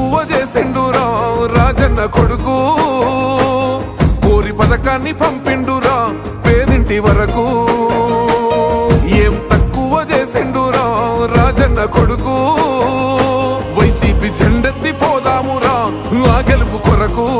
తక్కువ చేసిండురా రాజన్న కొడుకు. కోరి పథకాన్ని పంపిండురా పేదింటి వరకు. ఏం తక్కువ చేసిండురా రాజన్న కొడుకు. వైసీపీ జెండెత్తి పోదామురా ఆ గెలుపు కొరకు.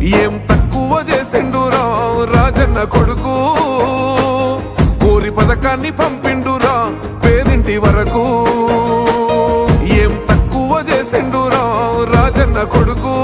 ఏం తక్కువ చేసిండురా రాజన్న కొడుకు. ఊరి పథకాన్ని పంపిండురా పేరింటి వరకు. ఏం తక్కువ చేసిండురా రాజన్న కొడుకు.